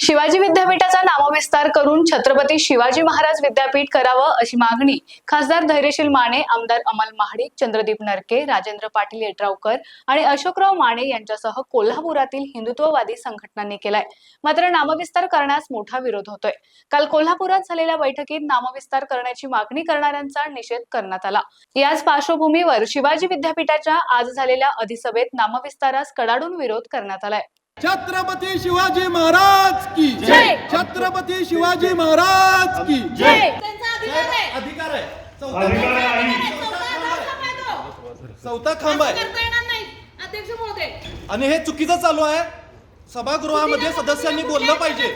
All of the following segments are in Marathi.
शिवाजी विद्यापीठाचा नामविस्तार करून छत्रपती शिवाजी महाराज विद्यापीठ करावं अशी मागणी खासदार धैर्यशील माने आमदार अमल महाडिक चंद्रदीप नरके राजेंद्र पाटील येड्रावकर आणि अशोकराव माने यांच्यासह कोल्हापुरातील हिंदुत्ववादी संघटनांनी केलाय. मात्र नामविस्तार करण्यास मोठा विरोध होतोय. काल कोल्हापुरात झालेल्या बैठकीत नामविस्तार करण्याची मागणी करणाऱ्यांचा निषेध करण्यात आला. याच पार्श्वभूमीवर शिवाजी विद्यापीठाच्या आज झालेल्या अधिसभेत नामविस्तारास कडाडून विरोध करण्यात आलाय. छत्रपती शिवाजी महाराज की जय. छत्रपती शिवाजी महाराज की त्यांचा अधिकार आहे. चौथा खांब आहे. आणि हे चुकीचं चालू आहे. सभागृहामध्ये सदस्यांनी बोललं पाहिजे.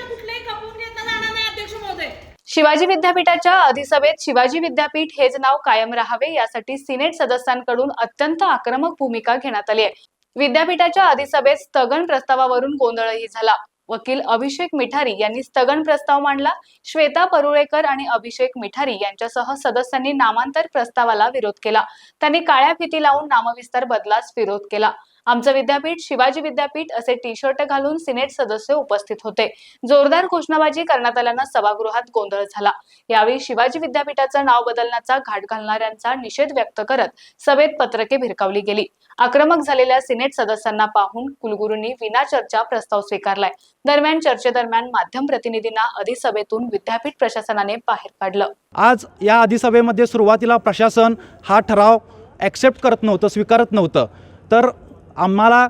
शिवाजी विद्यापीठाच्या अधिसभेत शिवाजी विद्यापीठ हेच नाव कायम राहावे यासाठी सिनेट सदस्यांकडून अत्यंत आक्रमक भूमिका घेण्यात आली आहे. विद्यापीठाच्या अधिसभेत स्थगन प्रस्तावावरून गोंधळही झाला. वकील अभिषेक मिठारी यांनी स्थगन प्रस्ताव मांडला. श्वेता परुळेकर आणि अभिषेक मिठारी यांच्यासह सदस्यांनी नामांतर प्रस्तावाला विरोध केला. त्यांनी काळ्या फिती लावून नामविस्तार बदलास विरोध केला. आमचं विद्यापीठ शिवाजी विद्यापीठ असे टी शर्ट घालून सिनेट सदस्य उपस्थित होते. जोरदार घोषणाबाजी करण्यात आल्यानं सभागृहात गोंधळ झाला. यावेळी शिवाजी विद्यापीठाचं नाव बदलण्याचा घाट घालणाऱ्यांचा निषेध व्यक्त करत सभेत पत्रके भिरकावली गेली. आक्रमक झालेल्या सिनेट सदस्यांना पाहून कुलगुरूंनी विना चर्चा प्रस्ताव स्वीकारलाय. दरम्यान चर्चेदरम्यान माध्यम प्रतिनिधींना अधिसभेतून विद्यापीठ प्रशासनाने बाहेर काढलं. आज या अधिसभेमध्ये सुरुवातीला प्रशासन हा ठराव ॲक्सेप्ट करत नव्हतं स्वीकारत नव्हतं. तर आम्हाला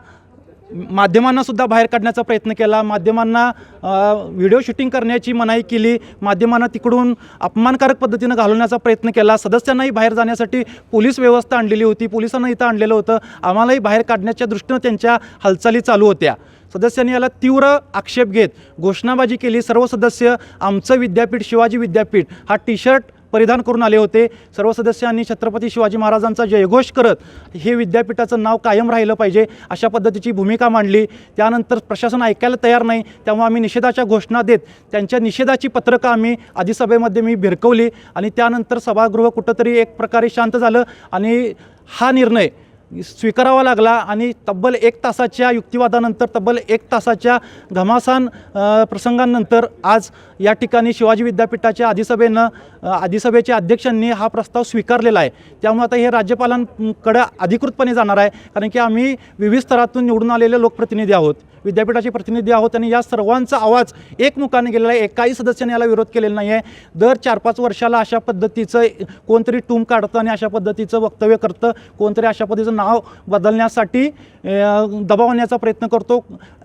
माध्यमांना सुद्धा बाहेर काढण्याचा प्रयत्न केला. माध्यमांना व्हिडिओ शूटिंग करण्याची मनाई केली. माध्यमांना तिकडून अपमानकारक पद्धतीनं घालवण्याचा प्रयत्न केला. सदस्यांनाही बाहेर जाण्यासाठी पोलीस व्यवस्था आणलेली होती. पोलिसांना इथं आणलेलं होतं. आम्हालाही बाहेर काढण्याच्या दृष्टीनं त्यांच्या हालचाली चालू होत्या. सदस्यांनी याला तीव्र आक्षेप घेत घोषणाबाजी केली. सर्व सदस्य आमचं विद्यापीठ शिवाजी विद्यापीठ हा टी शर्ट परिधान करून आले होते. सर्व सदस्यांनी छत्रपती शिवाजी महाराजांचा जयघोष करत हे विद्यापीठाचं नाव कायम राहिलं पाहिजे अशा पद्धतीची भूमिका मांडली. त्यानंतर प्रशासन ऐकायला तयार नाही त्यामुळे आम्ही निषेधाच्या घोषणा देत त्यांच्या निषेधाची पत्रकं आम्ही अधिसभेमध्ये मी भिरकवली आणि त्यानंतर सभागृह कुठंतरी एक प्रकारे शांत झालं आणि हा निर्णय स्वीकारावा लागला आणि तब्बल एक तासाच्या युक्तिवादानंतर तब्बल एक तासाच्या घमासान प्रसंगानंतर प्रसंगांनंतर आज या ठिकाणी शिवाजी विद्यापीठाच्या अधिसभेनं आधीसभेच्या अधिसभेच्या अध्यक्षांनी हा प्रस्ताव स्वीकारलेला आहे. त्यामुळे आता हे राज्यपालांकडं अधिकृतपणे जाणार आहे कारण की आम्ही विविध स्तरातून निवडून आलेले लोकप्रतिनिधी आहोत. विद्यापीठाचे प्रतिनिधी आहोत आणि या सर्वांचा आवाज एकमुखाने गेलेला आहे. एकाही सदस्याने याला विरोध केलेला नाही आहे दर चार पाच वर्षाला अशा पद्धतीचं कोणतरी टूम काढतं आणि अशा पद्धतीचं वक्तव्य करतं. कोणतरी अशा पद्धतीचं नाव बदलण्यासाठी दबाव आणण्याचा प्रयत्न करतो.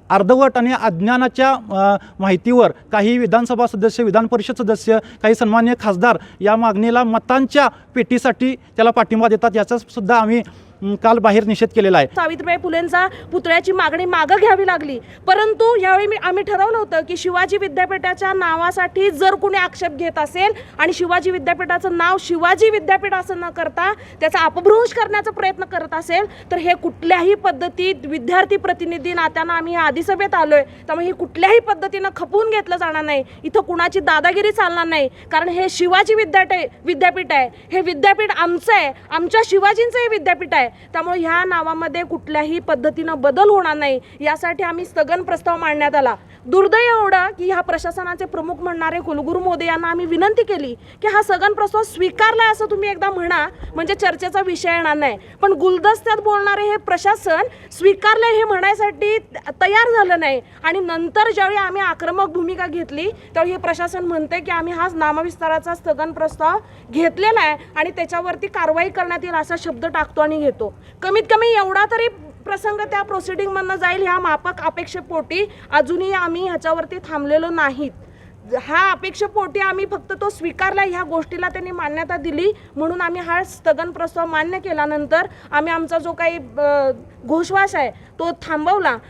अर्धवट आणि अज्ञानाच्या माहितीवर काही विधानसभा सदस्य विधान परिषद सदस्य काही सन्मान्य खासदार या मागणीला मतांच्या पेटीसाठी त्याला पाठिंबा देतात. याचा सुद्धा आम्ही काल बाहेर निषेध केलेला आहे. सावित्रीबाई फुलेंचा पुतळ्याची मागणी मागं घ्यावी लागली. परंतु यावेळी मी आम्ही ठरवलं होतं की शिवाजी विद्यापीठाच्या नावासाठी जर कोणी आक्षेप घेत असेल आणि शिवाजी विद्यापीठाचं नाव शिवाजी विद्यापीठ असं न करता त्याचा अपभ्रंश करण्याचा प्रयत्न करत असेल तर हे कुठल्याही पद्धतीत विद्यार्थी प्रतिनिधी नात्यानं आम्ही या आलो आलोय. त्यामुळे हे कुठल्याही पद्धतीनं खपवून घेतलं जाणार नाही. इथं कुणाची दादागिरी चालणार नाही. कारण हे शिवाजी विद्यापीठ विद्यापीठ आहे. हे विद्यापीठ आमचं आहे. आमच्या शिवाजींचं हे विद्यापीठ आहे. त्यामुळे ह्या नावामध्ये कुठल्याही पद्धतीनं बदल होणार नाही. यासाठी आम्ही स्थगन प्रस्ताव मांडण्यात आला. दुर्दैव एवढं की ह्या प्रशासनाचे प्रमुख म्हणणारे कुलगुरू मोदी यांना आम्ही विनंती केली की हा स्थगन प्रस्ताव स्वीकारला असं तुम्ही एकदा म्हणा म्हणजे चर्चेचा विषय येणार नाही. पण गुलदस्त्यात बोलणारे हे प्रशासन स्वीकारले हे म्हणायसाठी तयार झालं नाही. आणि नंतर ज्यावेळी आम्ही आक्रमक भूमिका घेतली त्यावेळी हे प्रशासन म्हणते की आम्ही हा नामविस्ताराचा स्थगन प्रस्ताव घेतलेला आहे आणि त्याच्यावरती कारवाई करण्यात येईल असा शब्द टाकतो आणि घेतो. कमीत कमी एवढा तरी प्रसंग त्या प्रोसिडिंगमधनं जाईल ह्या मापक अपेक्षेपोटी अजूनही आम्ही ह्याच्यावरती थांबलेलो नाहीत. हा अपेक्षेपोटी आम्ही फक्त तो स्वीकारला ह्या गोष्टीला त्यांनी मान्यता दिली. म्हणून आम्ही हा स्थगन प्रस्ताव मान्य केल्यानंतर आम्ही आमचा जो काही घोषवास आहे तो थांबवला.